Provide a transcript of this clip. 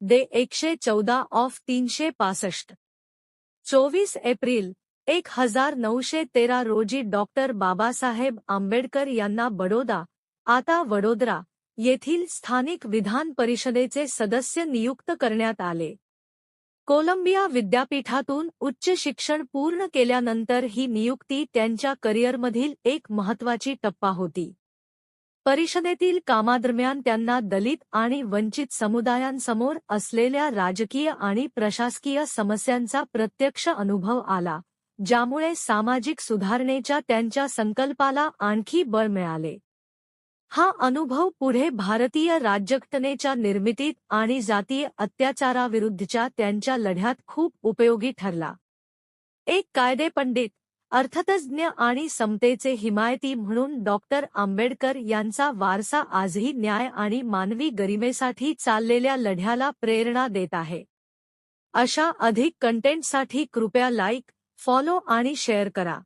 Day एकशे चौदा of तीनशे पासष्ट चोवीस एप्रिल एक हजार नऊशे तेरा रोजी डॉक्टर बाबासाहेब आंबेडकर यांना बडोदा आता वडोदरा येथील स्थानिक विधान परिषदेचे सदस्य नियुक्त करण्यात आले. कोलंबिया विद्यापीठातून उच्च शिक्षण पूर्ण केल्यानंतर ही नियुक्ती त्यांच्या करिअरमधील एक महत्त्वाची टप्पा होती. परिषदेतील कामादरम्यान त्यांना दलित आणि वंचित समुदायांसमोर असलेल्या राजकीय आणि प्रशासकीय समस्यांचा प्रत्यक्ष अनुभव आला ज्यामुळे सामाजिक सुधारणेच्या त्यांच्या संकल्पाला आणखी बळ मिळाले. हा अनुभव पुढे भारतीय राज्यघटनेच्या निर्मितीत आणि जातीय अत्याचाराविरुद्धच्या त्यांच्या लढ्यात खूप उपयोगी ठरला. एक कायदेपंडित अर्थतज्ज्ञ आणि समतेचे हिमायती म्हणून डॉक्टर आंबेडकर यांचा वारसा आजही न्याय आणि मानवी गरिमेसाठी चाललेल्या लढ्याला प्रेरणा देत आहे. अशा अधिक कंटेंटसाठी कृपया लाईक फॉलो आणि शेअर करा.